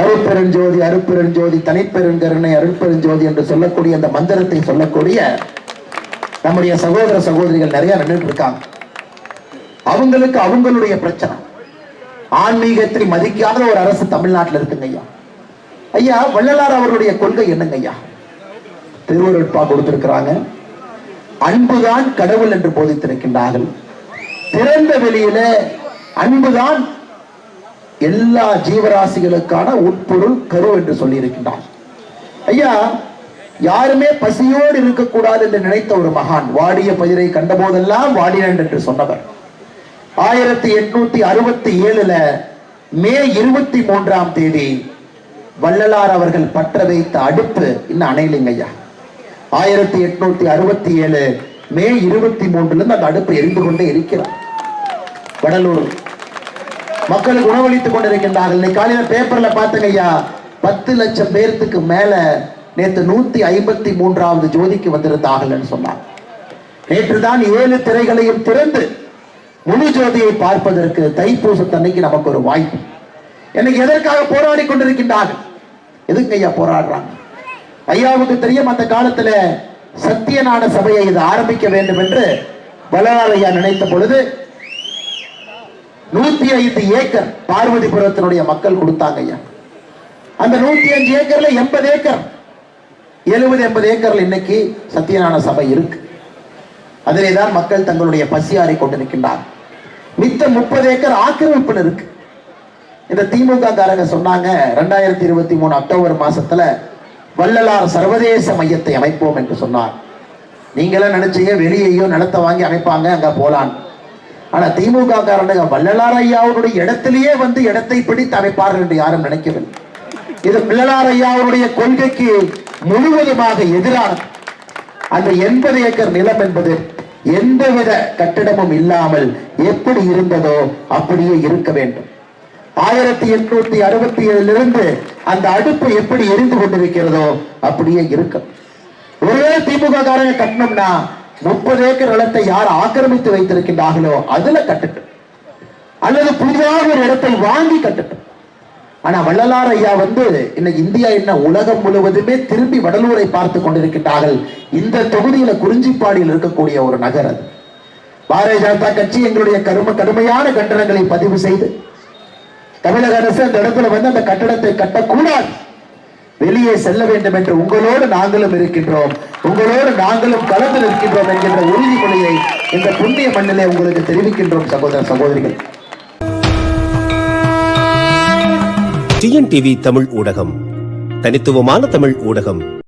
அருட்பெருஞ்சோதி அருட்பெருஞ்சோதி தனிப்பெருங்கருணை அருட்பெருஞ்சோதி என்று சொல்லக்கூடிய அந்த மந்திரத்தை சொல்லக்கூடிய நம்முடைய சகோதர சகோதரிகள் நிறைய நின்றுட்டு இருக்காங்க அவங்களுக்கு அவங்களுடைய பிரச்சனை. ஆன்மீகத்தை மதிக்காத ஒரு அரசு தமிழ்நாட்டில் இருக்குங்க ஐயா. ஐயா வள்ளலார் அவருடைய கொள்கை என்னங்க ஐயா? திருவருட்பா கொடுத்திருக்கிறாங்க. அன்புதான் கடவுள் என்று போதித்திருக்கின்றார்கள். திறந்த வெளியில அன்புதான் எல்லா ஜீவராசிகளுக்கான உட்பொருள் கரு என்று சொல்லி இருக்கின்றார் ஐயா யாருமே பசியோடு இருக்கக்கூடாது என்று நினைத்த ஒரு மகான் வாடிய பயிரை கண்டபோதெல்லாம் வாடினன் என்று சொன்னவர். ஆயிரத்தி எட்நூத்தி அறுபத்தி ஏழுல மே இருபத்தி மூன்றாம் தேதி வள்ளலார் அவர்கள் பற்ற வைத்த அடுப்பு இன்னும் அணையலைங்க ஐயா. ஆயிரத்தி எட்நூத்தி அறுபத்தி ஏழு மே இருபத்தி மூன்றுல இருந்து அந்த அடுப்பு எரிந்து கொண்டே இருக்கிறார். வடலூர் மக்களுக்கு உணவளித்துக் கொண்டிருக்கின்றார்கள். இன்னைக்கு காலையில பேப்பர்ல பாத்துங்க ஐயா. பத்து லட்சம் பேர்த்துக்கு மேல நேற்று நூத்தி ஐம்பத்தி மூன்றாவது ஜோதிக்கு வந்திருந்தார்கள் சொன்னார். நேற்று தான் ஏழு திரைகளையும் திறந்து முழு ஜோதியை பார்ப்பதற்கு தைப்பூசத்தன்னைக்கு நமக்கு ஒரு வாய்ப்பு. எனக்கு எதற்காக போராடி கொண்டிருக்கின்றார்கள்? எதுக்கு ஐயா போராடுறாங்க? ஐயாவுக்கு தெரியும் அந்த காலத்துல சத்தியநாட சபையை இது ஆரம்பிக்க வேண்டும் என்று வள்ளலார் ஐயா நினைத்த பொழுது நூத்தி ஐந்து ஏக்கர் பார்வதிபுரத்தினுடைய மக்கள் கொடுத்தாங்க ஐயா. அந்த நூத்தி அஞ்சு ஏக்கர்ல எண்பது ஏக்கர். எழுபது எண்பது ஏக்கர்ல இன்னைக்கு சத்தியநாராயண சபை இருக்கு. அதிலே தான் மக்கள் தங்களுடைய பசியாரை கொண்டு நிற்கின்றார் மித்த முப்பது ஏக்கர் ஆக்கிரமிப்பு இருக்கு. இந்த திமுக காரங்க சொன்னாங்க ரெண்டாயிரத்தி இருபத்தி மூணு அக்டோபர் மாசத்துல வள்ளலார் சர்வதேச மையத்தை அமைப்போம் என்று சொன்னார். நீங்களாம் நினைச்சீங்க வெளியேயோ நிலத்தை வாங்கி அமைப்பாங்க அங்க போலான் ஆனா திமுக காரனுங்க வள்ளலார் ஐயாவுடைய இடத்திலேயே வந்து இடத்தை பிடித்து அமைப்பார்கள் என்று யாரும் நினைக்கவில்லை. இது பிள்ளலார் ஐயாவுடைய கொள்கைக்கு முழுவதுமாக எதிரான அந்த எண்பது ஏக்கர் நிலம் என்பது எந்தவித கட்டிடமும் இல்லாமல் எப்படி இருந்ததோ அப்படியே இருக்க வேண்டும். ஆயிரத்தி எட்நூத்தி அறுபத்தி ஏழிலிருந்து அந்த அடுப்பு எப்படி எரிந்து கொண்டிருக்கிறதோ அப்படியே இருக்கும் ஒருவேளை திமுக காரங்க கட்டணும்னா முப்பது ஏக்கர் நிலத்தை யார் ஆக்கிரமித்து வைத்திருக்கின்றார்களோ அதுல கட்டட்டும் அல்லது புதிதாக ஒரு இடத்தை வாங்கி கட்டட்டும் ஆனா வள்ளலார் ஐயா வந்து இன்னைக்கு இந்தியா என்ன உலகம் முழுவதுமே திரும்பி வடலூரை பார்த்து கொண்டிருக்கிறார்கள் இந்த தொகுதியில குறிஞ்சிப்பாடியில் இருக்கக்கூடிய ஒரு நகர் அது. பாரதிய ஜனதா கட்சி எங்களுடைய கரும கடுமையான கண்டனங்களை பதிவு செய்து தமிழக அரசு அந்த இடத்துல வந்து அந்த கட்டடத்தை கட்டக்கூடாது. வெளியே செல்ல வேண்டும் என்று உங்களோடு நாங்களும் இருக்கின்றோம். உங்களோடு நாங்களும் கலந்து நிற்கின்றோம் என்கின்ற உறுதிமொழியை இந்த புண்ணிய மண்ணிலே உங்களுக்கு தெரிவிக்கின்றோம் சகோதர சகோதரிகள். டிஎன்டிவி தமிழ் ஊடகம். தனித்துவமான தமிழ் ஊடகம்.